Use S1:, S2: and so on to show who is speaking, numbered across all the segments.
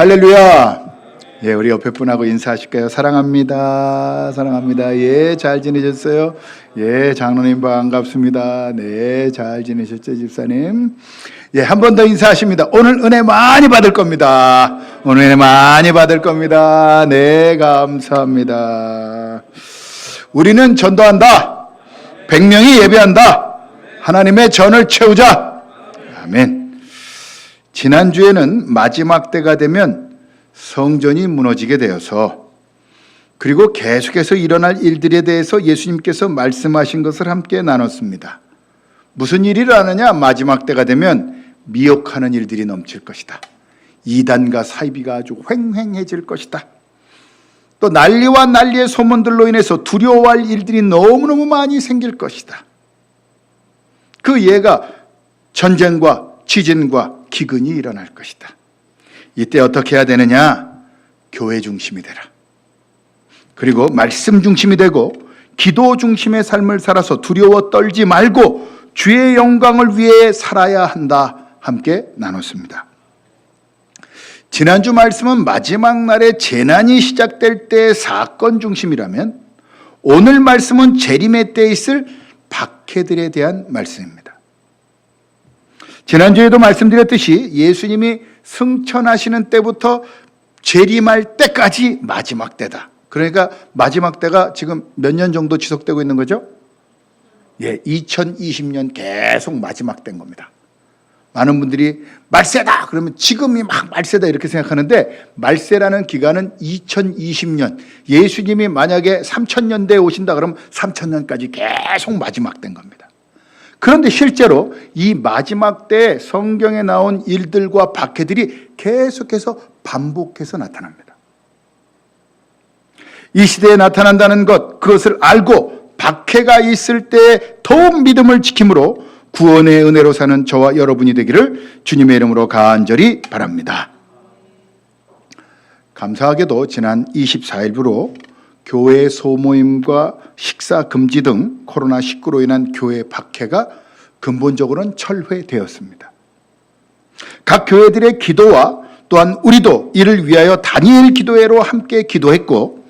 S1: 할렐루야. 예, 우리 옆에 분하고 인사하실까요? 사랑합니다. 사랑합니다. 예, 잘 지내셨어요? 예, 장로님 반갑습니다. 네, 잘 지내셨죠, 집사님? 예, 한 번 더 인사하십니다. 오늘 은혜 많이 받을 겁니다. 오늘 은혜 많이 받을 겁니다. 네, 감사합니다. 우리는 전도한다. 백명이 예배한다. 하나님의 전을 채우자. 아멘. 지난주에는 마지막 때가 되면 성전이 무너지게 되어서 그리고 계속해서 일어날 일들에 대해서 예수님께서 말씀하신 것을 함께 나눴습니다. 무슨 일이라느냐? 마지막 때가 되면 미혹하는 일들이 넘칠 것이다. 이단과 사이비가 아주 횡행해질 것이다. 또 난리와 난리의 소문들로 인해서 두려워할 일들이 너무너무 많이 생길 것이다. 그 예가 전쟁과 지진과 기근이 일어날 것이다. 이때 어떻게 해야 되느냐? 교회 중심이 되라. 그리고 말씀 중심이 되고 기도 중심의 삶을 살아서 두려워 떨지 말고 주의 영광을 위해 살아야 한다. 함께 나눴습니다. 지난주 말씀은 마지막 날에 재난이 시작될 때 사건 중심이라면 오늘 말씀은 재림의 때에 있을 박해들에 대한 말씀입니다. 지난주에도 말씀드렸듯이 예수님이 승천하시는 때부터 재림할 때까지 마지막 때다. 그러니까 마지막 때가 지금 몇 년 정도 지속되고 있는 거죠? 예, 2020년 계속 마지막 때인 겁니다. 많은 분들이 말세다 그러면 지금이 막 말세다 이렇게 생각하는데 말세라는 기간은 2020년 예수님이 만약에 3000년대에 오신다 그러면 3000년까지 계속 마지막 된 겁니다. 그런데 실제로 이 마지막 때 성경에 나온 일들과 박해들이 계속해서 반복해서 나타납니다. 이 시대에 나타난다는 것, 그것을 알고 박해가 있을 때 더욱 믿음을 지킴으로 구원의 은혜로 사는 저와 여러분이 되기를 주님의 이름으로 간절히 바랍니다. 감사하게도 지난 24일부로 교회 소모임과 식사 금지 등 코로나19로 인한 교회 박해가 근본적으로는 철회되었습니다. 각 교회들의 기도와 또한 우리도 이를 위하여 다니엘 기도회로 함께 기도했고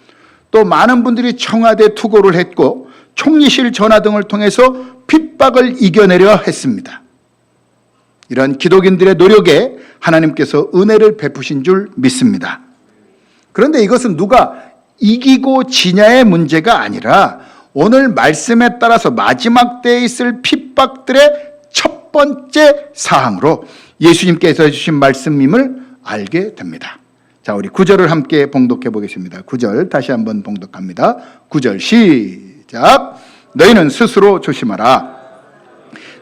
S1: 또 많은 분들이 청와대 투고를 했고 총리실 전화 등을 통해서 핍박을 이겨내려 했습니다. 이런 기독인들의 노력에 하나님께서 은혜를 베푸신 줄 믿습니다. 그런데 이것은 누가 이기고 지냐의 문제가 아니라 오늘 말씀에 따라서 마지막 때에 있을 핍박들의 첫 번째 사항으로 예수님께서 해주신 말씀임을 알게 됩니다. 자, 우리 구절을 함께 봉독해 보겠습니다. 구절 다시 한번 봉독합니다. 구절 시작. 너희는 스스로 조심하라.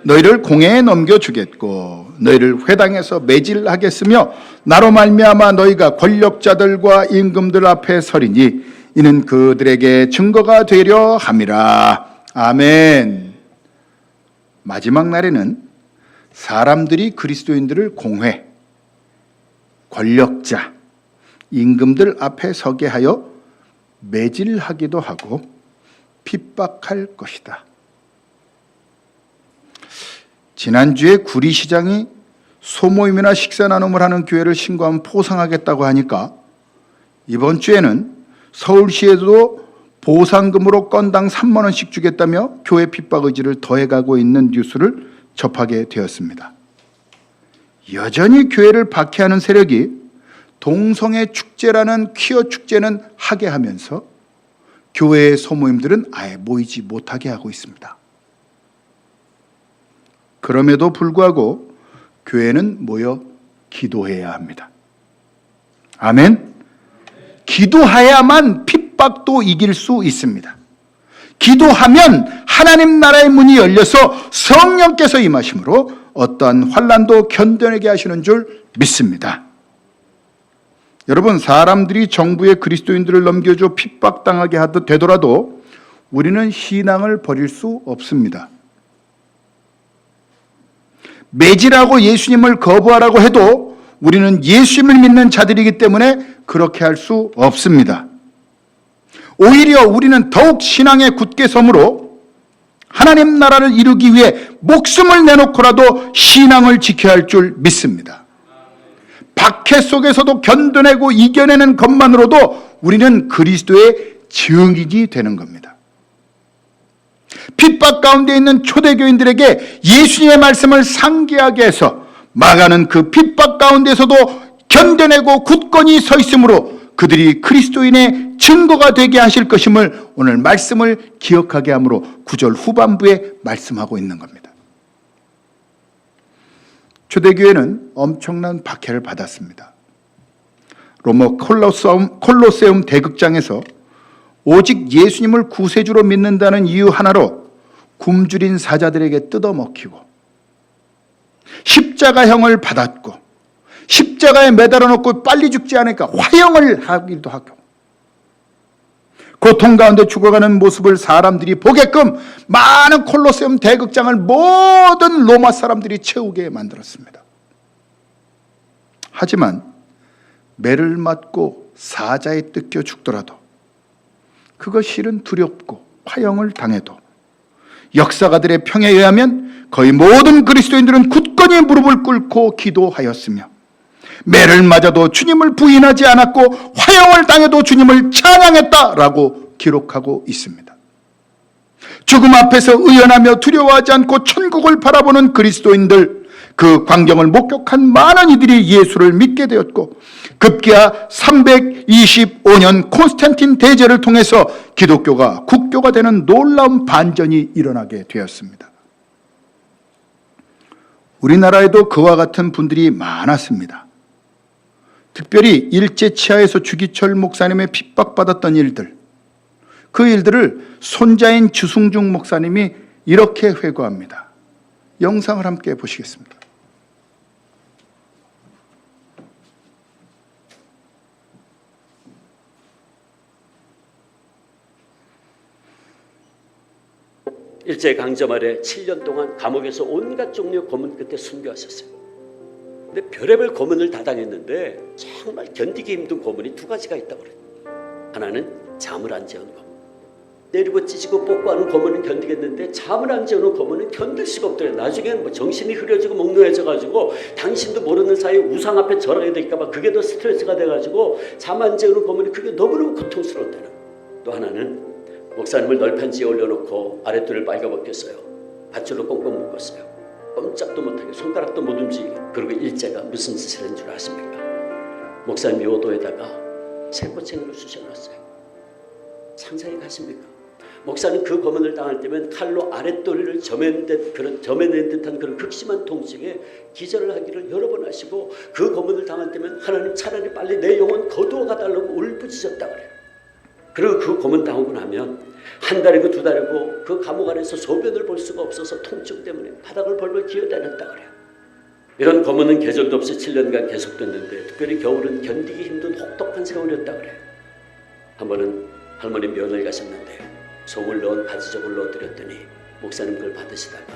S1: 너희를 공회에 넘겨 주겠고 너희를 회당에서 매질하겠으며 나로 말미암아 너희가 권력자들과 임금들 앞에 서리니 이는 그들에게 증거가 되려 함이라. 아멘. 마지막 날에는 사람들이 그리스도인들을 공회, 권력자, 임금들 앞에 서게 하여 매질하기도 하고 핍박할 것이다. 지난주에 구리시장이 소모임이나 식사 나눔을 하는 교회를 신고하면 포상하겠다고 하니까 이번 주에는 서울시에도 보상금으로 건당 3만 원씩 주겠다며 교회 핍박 의지를 더해가고 있는 뉴스를 접하게 되었습니다. 여전히 교회를 박해하는 세력이 동성애 축제라는 퀴어 축제는 하게 하면서 교회의 소모임들은 아예 모이지 못하게 하고 있습니다. 그럼에도 불구하고 교회는 모여 기도해야 합니다. 아멘. 기도해야만 핍박도 이길 수 있습니다. 기도하면 하나님 나라의 문이 열려서 성령께서 임하심으로 어떠한 환란도 견뎌내게 하시는 줄 믿습니다. 여러분 사람들이 정부의 그리스도인들을 넘겨줘 핍박당하게 하듯 되더라도 우리는 신앙을 버릴 수 없습니다. 매질하고 예수님을 거부하라고 해도 우리는 예수님을 믿는 자들이기 때문에 그렇게 할 수 없습니다. 오히려 우리는 더욱 신앙에 굳게 섬으로 하나님 나라를 이루기 위해 목숨을 내놓고라도 신앙을 지켜야 할 줄 믿습니다. 박해 속에서도 견뎌내고 이겨내는 것만으로도 우리는 그리스도의 증인이 되는 겁니다. 핍박 가운데 있는 초대교인들에게 예수님의 말씀을 상기하게 해서 마가는 그 핍박 가운데서도 견뎌내고 굳건히 서 있으므로 그들이 그리스도인의 증거가 되게 하실 것임을 오늘 말씀을 기억하게 하므로 구절 후반부에 말씀하고 있는 겁니다. 초대교회는 엄청난 박해를 받았습니다. 로마 콜로세움, 콜로세움 대극장에서 오직 예수님을 구세주로 믿는다는 이유 하나로 굶주린 사자들에게 뜯어먹히고 십자가형을 받았고 십자가에 매달아 놓고 빨리 죽지 않으니까 화형을 하기도 하고 고통 가운데 죽어가는 모습을 사람들이 보게끔 많은 콜로세움 대극장을 모든 로마 사람들이 채우게 만들었습니다. 하지만 매를 맞고 사자에 뜯겨 죽더라도 그것 실은 두렵고 화형을 당해도 역사가들의 평에 의하면 거의 모든 그리스도인들은 굳건히 무릎을 꿇고 기도하였으며 매를 맞아도 주님을 부인하지 않았고 화형을 당해도 주님을 찬양했다라고 기록하고 있습니다. 죽음 앞에서 의연하며 두려워하지 않고 천국을 바라보는 그리스도인들 그 광경을 목격한 많은 이들이 예수를 믿게 되었고 급기야 325년 콘스탄틴 대제를 통해서 기독교가 국교가 되는 놀라운 반전이 일어나게 되었습니다. 우리나라에도 그와 같은 분들이 많았습니다. 특별히 일제 치하에서 주기철 목사님의 핍박받았던 일들, 그 일들을 손자인 주승중 목사님이 이렇게 회고합니다. 영상을 함께 보시겠습니다.
S2: 일제 강점 아래 7년 동안 감옥에서 온갖 종류의 고문 끝에 순교하셨어요. 근데 별의별 고문을 다 당했는데 정말 견디기 힘든 고문이 두 가지가 있다고 그래요. 하나는 잠을 안 재우는 고문. 때리고 찢고 뽑고 하는 고문은 견디겠는데 잠을 안 재우는 고문은 견딜 수가 없더래요. 나중에는 뭐 정신이 흐려지고 몽롱해져 가지고 당신도 모르는 사이에 우상 앞에 절하게 될까 봐 그게 더 스트레스가 돼 가지고 잠 안 재우는 고문이 그게 너무너무 고통스러웠다는 또 하나는 목사님을 널판지에 올려놓고 아랫돌을 빨가벗겼어요. 밧줄로 꽁꽁 묶었어요. 꼼짝도 못하게 손가락도 못 움직이게. 그리고 일제가 무슨 짓을 한 줄 아십니까? 목사님 요도에다가 새꼬챙이를 쑤셔놨어요. 상상이 가십니까? 목사님 그 고문을 당할 때면 칼로 아랫도리를 점해낸 듯 그런 점해낸 듯한 그런 극심한 통증에 기절을 하기를 여러 번 하시고 그 고문을 당할 때면 하나님 차라리 빨리 내 영혼 거두어 가달라고 울부짖었다 그래요. 그리고 그 고문 당하고 나면 한 달이고 두 달이고 그 감옥 안에서 소변을 볼 수가 없어서 통증 때문에 바닥을 벌벌 기어다녔다 그래요. 이런 고문은 계절도 없이 7년간 계속됐는데 특별히 겨울은 견디기 힘든 혹독한 세월이었다 그래요. 한 번은 할머니 면을 가셨는데 솜을 넣은 바지적을 넣어드렸더니 목사님 그걸 받으시다가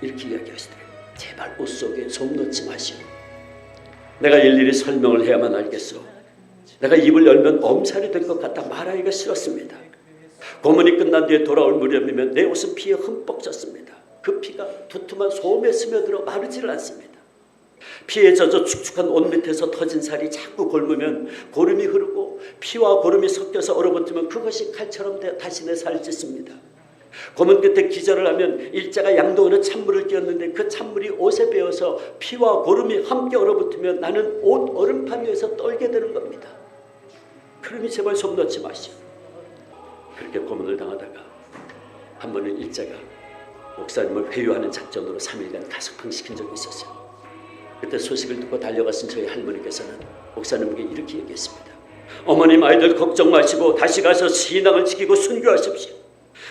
S2: 이렇게 이야기하시더래요. 제발 옷 속에 솜 넣지 마시오. 내가 일일이 설명을 해야만 알겠어. 내가 입을 열면 엄살이 될 것 같아 말하기가 싫었습니다. 고문이 끝난 뒤에 돌아올 무렵이면 내 옷은 피에 흠뻑 젖습니다. 그 피가 두툼한 솜에 스며들어 마르지를 않습니다. 피에 젖어 축축한 옷 밑에서 터진 살이 자꾸 골무면 고름이 흐르고 피와 고름이 섞여서 얼어붙으면 그것이 칼처럼 다시 내 살을 찢습니다. 고문 끝에 기절을 하면 일자가 양동이로 찬물을 끼얹는데 그 찬물이 옷에 배어서 피와 고름이 함께 얼어붙으면 나는 옷 얼음판 위에서 떨게 되는 겁니다. 그러니 제발 손 넣지 마시오. 그렇게 고문을 당하다가 한 번은 일자가 목사님을 회유하는 작전으로 3일간 가석방 시킨 적이 있었어요. 그때 소식을 듣고 달려가신 저희 할머니께서는 목사님에게 이렇게 얘기했습니다. 어머님 아이들 걱정 마시고 다시 가서 신앙을 지키고 순교하십시오.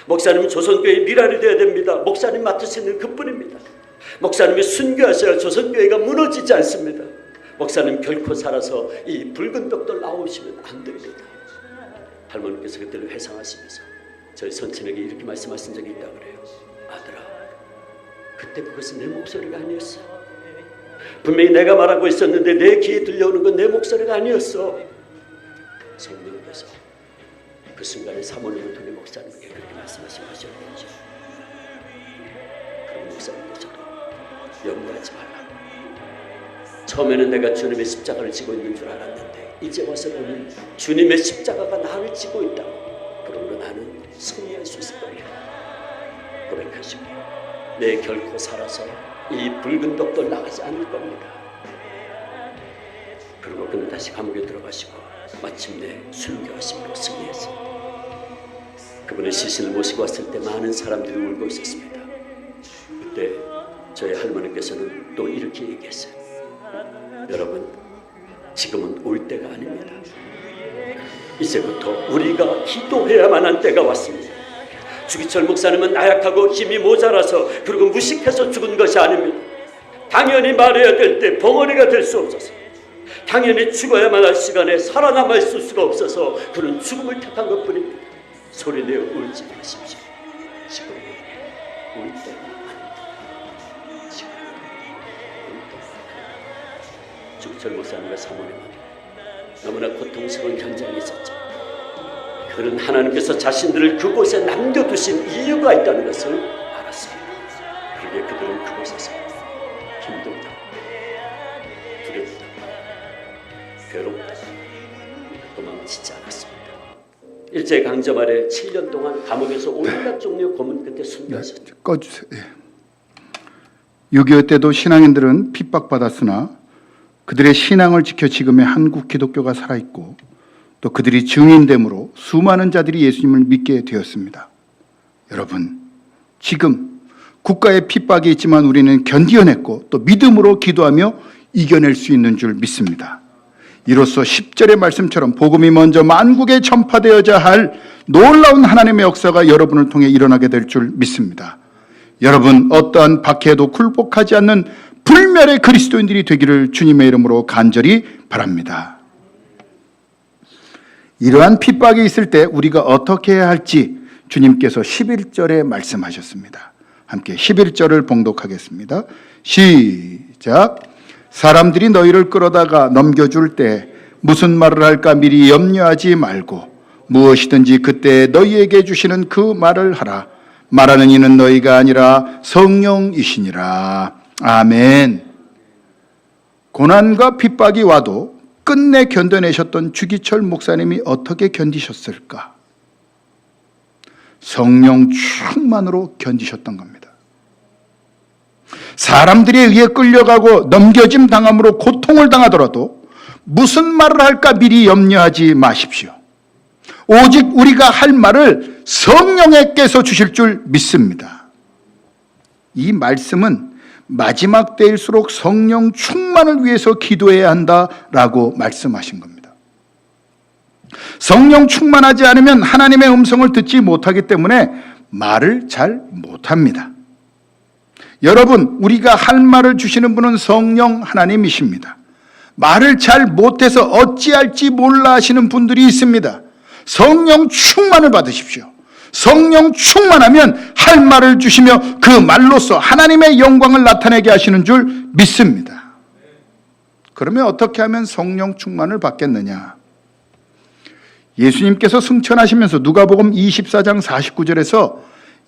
S2: 목사님은 조선교회의 미랄이 되어야 됩니다. 목사님 맡으시는 그뿐입니다. 목사님이 순교하셔야 조선교회가 무너지지 않습니다. 목사님 결코 살아서 이 붉은 벽돌 나오시면 안 됩니다. 할머니께서 그때를 회상하시면서 저희 선친에게 이렇게 말씀하신 적이 있다 그래요. 아들아, 그때 그것은 내 목소리가 아니었어. 분명히 내가 말하고 있었는데 내 귀에 들려오는 건 내 목소리가 아니었어. 성령께서 그 순간에 사모님을 통해 목사님에게 그렇게 말씀하신 것이었겠죠. 그럼 목사님께서도 염려하지 말라. 처음에는 내가 주님의 십자가를 지고 있는 줄 알았는데 이제 와서 보니 주님의 십자가가 나를 지고 있다고 그러므로 나는 승리할 수 있을 겁니다. 고백하시고 내 결코 살아서 이 붉은 벽도 나가지 않을 겁니다. 그리고 그는 다시 감옥에 들어가시고 마침내 순교하심으로 승리했습니다. 그분의 시신을 모시고 왔을 때 많은 사람들이 울고 있었습니다. 그때 저희 할머니께서는 또 이렇게 얘기했어요. 여러분, 지금은 올 때가 아닙니다. 이제부터 우리가 기도해야만 한 때가 왔습니다. 주기철 목사님은 나약하고 힘이 모자라서 그리고 무식해서 죽은 것이 아닙니다. 당연히 말해야 될 때 벙어리가 될 수 없어서 당연히 죽어야만 할 시간에 살아남아 있을 수가 없어서 그는 죽음을 택한 것뿐입니다. 소리내어 울지 마십시오. 지금은 울때 주기철 목사님과 사모님은 너무나 고통스러운 현장에 있었죠. 그는 하나님께서 자신들을 그곳에 남겨두신 이유가 있다는 것을 알았습니다. 그러기에 그들은 그곳에서 힘들다, 두렵다, 괴롭다, 도망치지 않았습니다. 일제 강점 아래 7년 동안 감옥에서 온갖 종류의 고문 끝에 순교하셨죠.
S1: 꺼주세요. 예. 6.25 때도 신앙인들은 핍박받았으나 그들의 신앙을 지켜 지금의 한국 기독교가 살아있고 또 그들이 증인됨으로 수많은 자들이 예수님을 믿게 되었습니다. 여러분, 지금 국가의 핍박이 있지만 우리는 견디어냈고 또 믿음으로 기도하며 이겨낼 수 있는 줄 믿습니다. 이로써 10절의 말씀처럼 복음이 먼저 만국에 전파되어야 할 놀라운 하나님의 역사가 여러분을 통해 일어나게 될 줄 믿습니다. 여러분 어떠한 박해에도 굴복하지 않는 불멸의 그리스도인들이 되기를 주님의 이름으로 간절히 바랍니다. 이러한 핍박이 있을 때 우리가 어떻게 해야 할지 주님께서 11절에 말씀하셨습니다. 함께 11절을 봉독하겠습니다. 시작. 사람들이 너희를 끌어다가 넘겨줄 때 무슨 말을 할까 미리 염려하지 말고 무엇이든지 그때 너희에게 주시는 그 말을 하라. 말하는 이는 너희가 아니라 성령이시니라. 아멘. 고난과 핍박이 와도 끝내 견뎌내셨던 주기철 목사님이 어떻게 견디셨을까? 성령 충만으로 견디셨던 겁니다. 사람들에 의해 끌려가고 넘겨짐 당함으로 고통을 당하더라도 무슨 말을 할까 미리 염려하지 마십시오. 오직 우리가 할 말을 성령에게서 주실 줄 믿습니다. 이 말씀은 마지막 때일수록 성령 충만을 위해서 기도해야 한다라고 말씀하신 겁니다. 성령 충만하지 않으면 하나님의 음성을 듣지 못하기 때문에 말을 잘 못합니다. 여러분, 우리가 할 말을 주시는 분은 성령 하나님이십니다. 말을 잘 못해서 어찌할지 몰라 하시는 분들이 있습니다. 성령 충만을 받으십시오. 성령 충만하면 할 말을 주시며 그 말로서 하나님의 영광을 나타내게 하시는 줄 믿습니다. 그러면 어떻게 하면 성령 충만을 받겠느냐? 예수님께서 승천하시면서 누가복음 24장 49절에서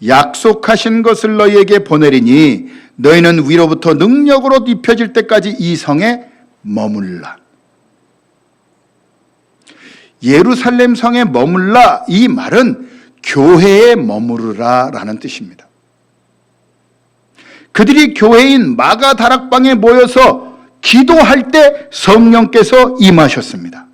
S1: 약속하신 것을 너희에게 보내리니 너희는 위로부터 능력으로 입혀질 때까지 이 성에 머물라. 예루살렘 성에 머물라 이 말은 교회에 머무르라 라는 뜻입니다. 그들이 교회인 마가 다락방에 모여서 기도할 때 성령께서 임하셨습니다.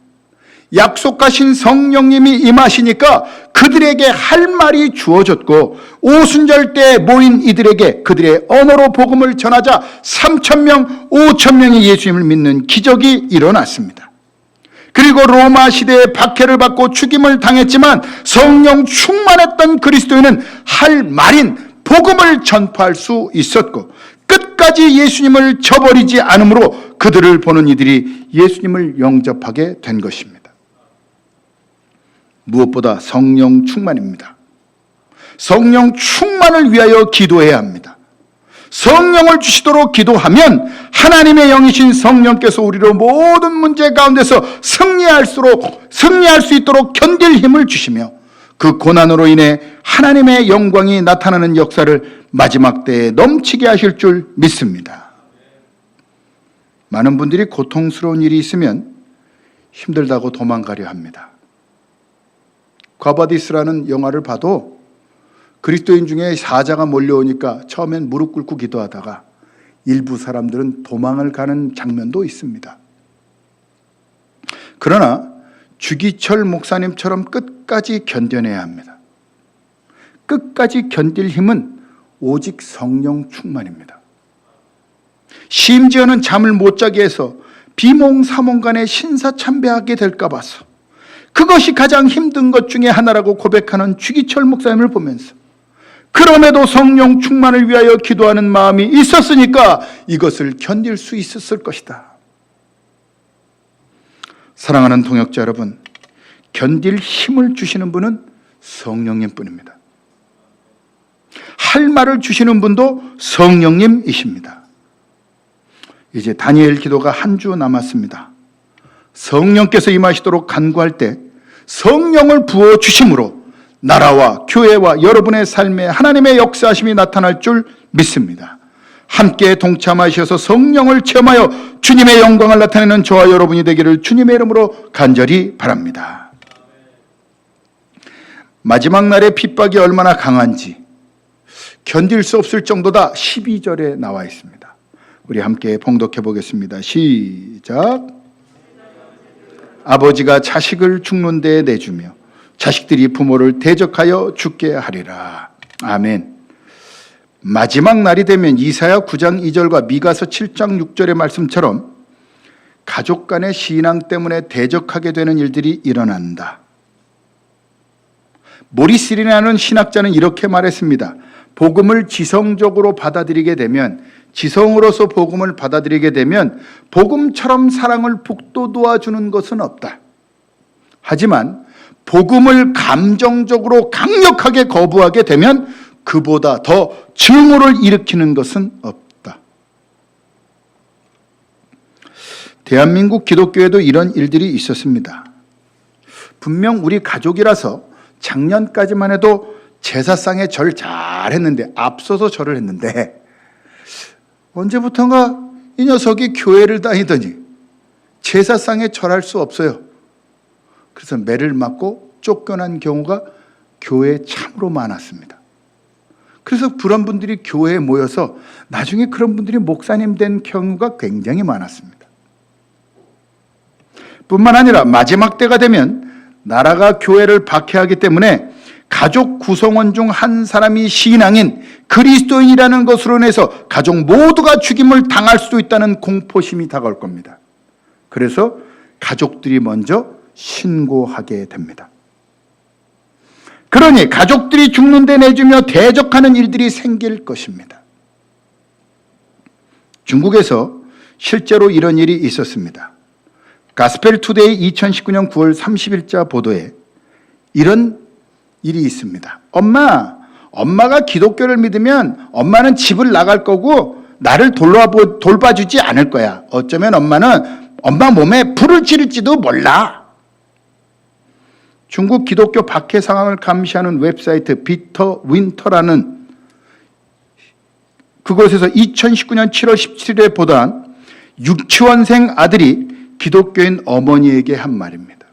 S1: 약속하신 성령님이 임하시니까 그들에게 할 말이 주어졌고 오순절 때 모인 이들에게 그들의 언어로 복음을 전하자 3천 명, 5천 명이 예수님을 믿는 기적이 일어났습니다. 그리고 로마 시대에 박해를 받고 죽임을 당했지만 성령 충만했던 그리스도인은 할 말인 복음을 전파할 수 있었고 끝까지 예수님을 저버리지 않으므로 그들을 보는 이들이 예수님을 영접하게 된 것입니다. 무엇보다 성령 충만입니다. 성령 충만을 위하여 기도해야 합니다. 성령을 주시도록 기도하면 하나님의 영이신 성령께서 우리로 모든 문제 가운데서 승리할수록 승리할 수 있도록 견딜 힘을 주시며 그 고난으로 인해 하나님의 영광이 나타나는 역사를 마지막 때에 넘치게 하실 줄 믿습니다. 많은 분들이 고통스러운 일이 있으면 힘들다고 도망가려 합니다. 과바디스라는 영화를 봐도 그리스도인 중에 사자가 몰려오니까 처음엔 무릎 꿇고 기도하다가 일부 사람들은 도망을 가는 장면도 있습니다. 그러나 주기철 목사님처럼 끝까지 견뎌내야 합니다. 끝까지 견딜 힘은 오직 성령 충만입니다. 심지어는 잠을 못 자게 해서 비몽사몽 간에 신사참배하게 될까 봐서 그것이 가장 힘든 것 중에 하나라고 고백하는 주기철 목사님을 보면서 그럼에도 성령 충만을 위하여 기도하는 마음이 있었으니까 이것을 견딜 수 있었을 것이다. 사랑하는 동역자 여러분, 견딜 힘을 주시는 분은 성령님 뿐입니다. 할 말을 주시는 분도 성령님이십니다. 이제 다니엘 기도가 한 주 남았습니다. 성령께서 임하시도록 간구할 때 성령을 부어 주심으로 나라와 교회와 여러분의 삶에 하나님의 역사하심이 나타날 줄 믿습니다. 함께 동참하셔서 성령을 체험하여 주님의 영광을 나타내는 저와 여러분이 되기를 주님의 이름으로 간절히 바랍니다. 마지막 날의 핍박이 얼마나 강한지 견딜 수 없을 정도다 12절에 나와 있습니다. 우리 함께 봉독해 보겠습니다. 시작. 아버지가 자식을 죽는 데에 내주며 자식들이 부모를 대적하여 죽게 하리라. 아멘. 마지막 날이 되면 이사야 9장 2절과 미가서 7장 6절의 말씀처럼 가족 간의 신앙 때문에 대적하게 되는 일들이 일어난다. 모리스리라는 신학자는 이렇게 말했습니다. 복음을 지성적으로 받아들이게 되면 지성으로서 복음을 받아들이게 되면 복음처럼 사랑을 북돋워 주는 것은 없다. 하지만 복음을 감정적으로 강력하게 거부하게 되면 그보다 더 증오를 일으키는 것은 없다. 대한민국 기독교에도 이런 일들이 있었습니다. 분명 우리 가족이라서 작년까지만 해도 제사상에 절 잘했는데 앞서서 절을 했는데 언제부턴가 이 녀석이 교회를 다니더니 제사상에 절할 수 없어요. 그래서 매를 맞고 쫓겨난 경우가 교회에 참으로 많았습니다. 그래서 그런 분들이 교회에 모여서 나중에 그런 분들이 목사님 된 경우가 굉장히 많았습니다. 뿐만 아니라 마지막 때가 되면 나라가 교회를 박해하기 때문에 가족 구성원 중 한 사람이 신앙인 그리스도인이라는 것으로 인해서 가족 모두가 죽임을 당할 수도 있다는 공포심이 다가올 겁니다. 그래서 가족들이 먼저 신고하게 됩니다. 그러니 가족들이 죽는데 내주며 대적하는 일들이 생길 것입니다. 중국에서 실제로 이런 일이 있었습니다. 가스펠 투데이 2019년 9월 30일자 보도에 이런 일이 있습니다. 엄마, 엄마가 기독교를 믿으면 엄마는 집을 나갈 거고 나를 돌봐, 돌봐주지 않을 거야. 어쩌면 엄마는 엄마 몸에 불을 지를지도 몰라. 중국 기독교 박해 상황을 감시하는 웹사이트 비터 윈터라는 그곳에서 2019년 7월 17일에 보도한 유치원생 아들이 기독교인 어머니에게 한 말입니다.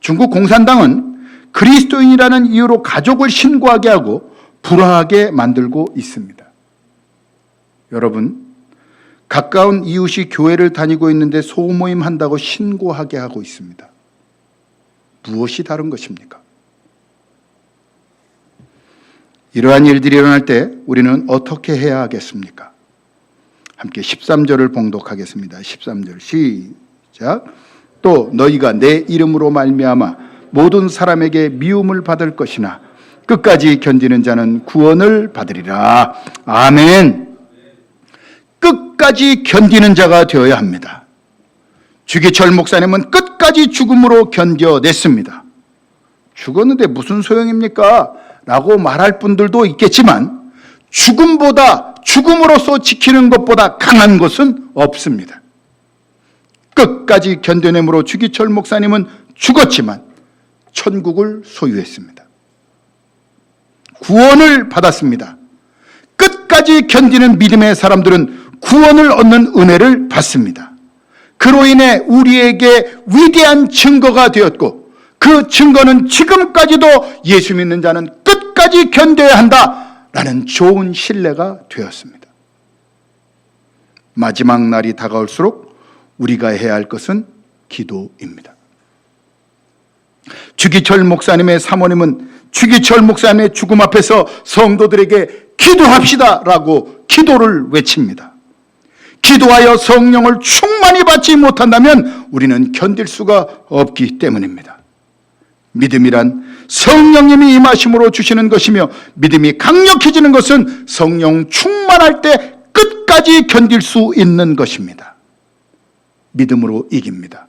S1: 중국 공산당은 그리스도인이라는 이유로 가족을 신고하게 하고 불화하게 만들고 있습니다. 여러분, 가까운 이웃이 교회를 다니고 있는데 소모임 한다고 신고하게 하고 있습니다. 무엇이 다른 것입니까? 이러한 일들이 일어날 때 우리는 어떻게 해야 하겠습니까? 함께 13절을 봉독하겠습니다. 13절 시작. 또 너희가 내 이름으로 말미암아 모든 사람에게 미움을 받을 것이나 끝까지 견디는 자는 구원을 받으리라. 아멘. 끝까지 견디는 자가 되어야 합니다. 주기철 목사님은 끝까지 죽음으로 견뎌냈습니다. 죽었는데 무슨 소용입니까? 라고 말할 분들도 있겠지만 죽음보다 죽음으로써 지키는 것보다 강한 것은 없습니다. 끝까지 견뎌내므로 주기철 목사님은 죽었지만 천국을 소유했습니다. 구원을 받았습니다. 끝까지 견디는 믿음의 사람들은 구원을 얻는 은혜를 받습니다. 그로 인해 우리에게 위대한 증거가 되었고 그 증거는 지금까지도 예수 믿는 자는 끝까지 견뎌야 한다라는 좋은 신뢰가 되었습니다. 마지막 날이 다가올수록 우리가 해야 할 것은 기도입니다. 주기철 목사님의 사모님은 주기철 목사님의 죽음 앞에서 성도들에게 기도합시다라고 기도를 외칩니다. 기도하여 성령을 충만히 받지 못한다면 우리는 견딜 수가 없기 때문입니다. 믿음이란 성령님이 임하심으로 주시는 것이며 믿음이 강력해지는 것은 성령 충만할 때 끝까지 견딜 수 있는 것입니다. 믿음으로 이깁니다.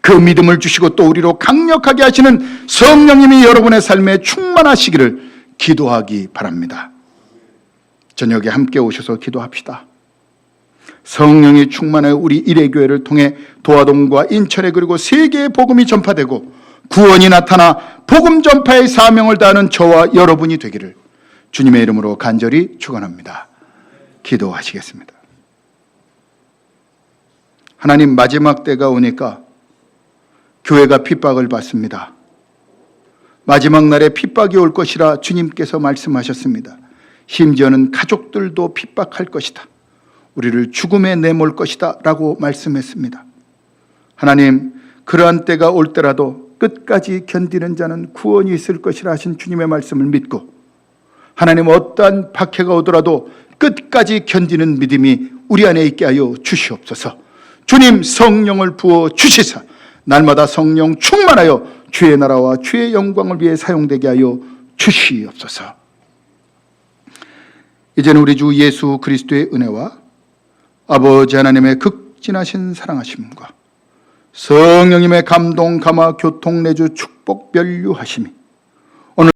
S1: 그 믿음을 주시고 또 우리로 강력하게 하시는 성령님이 여러분의 삶에 충만하시기를 기도하기 바랍니다. 저녁에 함께 오셔서 기도합시다. 성령이 충만하여 우리 일회교회를 통해 도화동과 인천에 그리고 세계의 복음이 전파되고 구원이 나타나 복음 전파의 사명을 다하는 저와 여러분이 되기를 주님의 이름으로 간절히 축원합니다. 기도하시겠습니다. 하나님 마지막 때가 오니까 교회가 핍박을 받습니다. 마지막 날에 핍박이 올 것이라 주님께서 말씀하셨습니다. 심지어는 가족들도 핍박할 것이다. 우리를 죽음에 내몰 것이다. 라고 말씀했습니다. 하나님, 그러한 때가 올 때라도 끝까지 견디는 자는 구원이 있을 것이라 하신 주님의 말씀을 믿고 하나님 어떠한 박해가 오더라도 끝까지 견디는 믿음이 우리 안에 있게 하여 주시옵소서. 주님 성령을 부어 주시사 날마다 성령 충만하여 주의 나라와 주의 영광을 위해 사용되게 하여 주시옵소서. 이제는 우리 주 예수 그리스도의 은혜와 아버지 하나님의 극진하신 사랑하심과 성령님의 감동 감화 교통 내주 축복 변류하심이